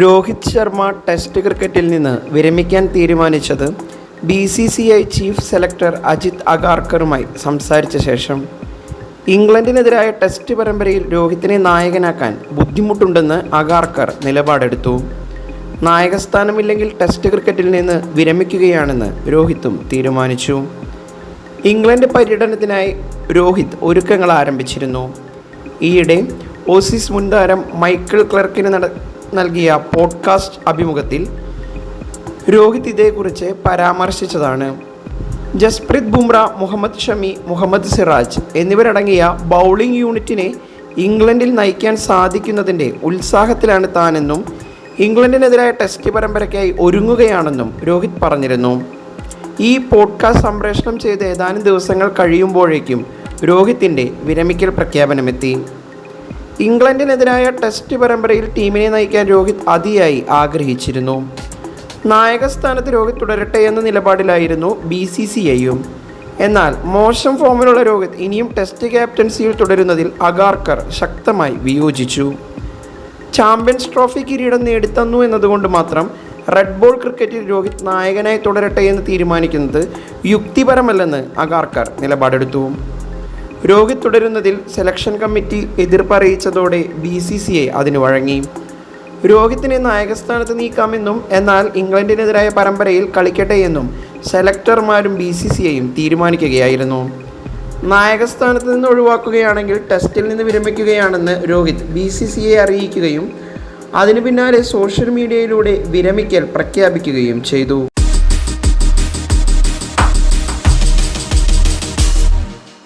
Rohit Sharma test ക്രിക്കറ്റിൽ നിന്ന് വിരമിക്കാൻ തീരുമാനിച്ചത് B C C I chief selector Ajit അഗാർക്കറുമായി സംസാരിച്ച ശേഷം. ഇംഗ്ലണ്ടിനെതിരായ ടെസ്റ്റ് പരമ്പരയിൽ രോഹിത്തിനെ നായകനാക്കാൻ ബുദ്ധിമുട്ടുണ്ടെന്ന് അഗാർക്കർ നിലപാടെടുത്തു. നായകസ്ഥാനമില്ലെങ്കിൽ ടെസ്റ്റ് ക്രിക്കറ്റിൽ നിന്ന് വിരമിക്കുകയാണെന്ന് രോഹിത്തും തീരുമാനിച്ചു. ഇംഗ്ലണ്ട് പര്യടനത്തിനായി രോഹിത് ഒരുക്കങ്ങൾ ആരംഭിച്ചിരുന്നു. ഈയിടെ ഓസീസ് മുൻ താരം മൈക്കിൾ ക്ലർക്കിന് നട നൽകിയ പോഡ്കാസ്റ്റ് അഭിമുഖത്തിൽ രോഹിത് ഇതേക്കുറിച്ച് പരാമർശിച്ചതാണ്. ജസ്പ്രീത് ബുംറ മുഹമ്മദ് ഷമി മുഹമ്മദ് സിറാജ് എന്നിവരടങ്ങിയ ബൗളിംഗ് യൂണിറ്റിനെ ഇംഗ്ലണ്ടിൽ നയിക്കാൻ സാധിക്കുന്നതിന്റെ ഉത്സാഹത്തിലാണ് താനെന്നും ഇംഗ്ലണ്ടിനെതിരായ ടെസ്റ്റ് പരമ്പരയ്ക്കായി ഒരുങ്ങുകയാണെന്നും രോഹിത് പറഞ്ഞിരുന്നു. ഈ പോഡ്കാസ്റ്റ് സംപ്രേഷണം ചെയ്ത് ഏതാനും ദിവസങ്ങൾ കഴിയുമ്പോഴേക്കും രോഹിത്തിന്റെ വിരമിക്കൽ പ്രഖ്യാപനമെത്തി. ഇംഗ്ലണ്ടിനെതിരായ ടെസ്റ്റ് പരമ്പരയിൽ ടീമിനെ നയിക്കാൻ രോഹിത് അതിയായി ആഗ്രഹിച്ചിരുന്നു. നായകസ്ഥാനത്ത് രോഹിത് തുടരട്ടെ എന്ന നിലപാടിലായിരുന്നു ബി സി സി ഐയും. എന്നാൽ മോശം ഫോമിലുള്ള രോഹിത് ഇനിയും ടെസ്റ്റ് ക്യാപ്റ്റൻസിയിൽ തുടരുന്നതിൽ അഗാർക്കർ ശക്തമായി വിയോജിച്ചു. ചാമ്പ്യൻസ് ട്രോഫി കിരീടം നേടിത്തന്നു എന്നതുകൊണ്ട് മാത്രം റെഡ് ബോൾ ക്രിക്കറ്റിൽ രോഹിത് നായകനായി തുടരട്ടെ എന്ന് തീരുമാനിക്കുന്നത് യുക്തിപരമല്ലെന്ന് അഗാർക്കർ നിലപാടെടുത്തു. രോഹിത് തുടരുന്നതിൽ സെലക്ഷൻ കമ്മിറ്റി എതിർപ്പറിയിച്ചതോടെ ബി സി സി ഐ അതിന് വഴങ്ങി. രോഹിത്തിനെ നായകസ്ഥാനത്ത് നീക്കാമെന്നും എന്നാൽ ഇംഗ്ലണ്ടിനെതിരായ പരമ്പരയിൽ കളിക്കട്ടെ എന്നും സെലക്ടർമാരും ബി സി സി ഐയും തീരുമാനിക്കുകയായിരുന്നു. നായകസ്ഥാനത്ത് നിന്ന് ഒഴിവാക്കുകയാണെങ്കിൽ ടെസ്റ്റിൽ നിന്ന് വിരമിക്കുകയാണെന്ന് Rohit B C C I അറിയിക്കുകയും അതിനു പിന്നാലെ സോഷ്യൽ മീഡിയയിലൂടെ വിരമിക്കൽ പ്രഖ്യാപിക്കുകയും ചെയ്തു.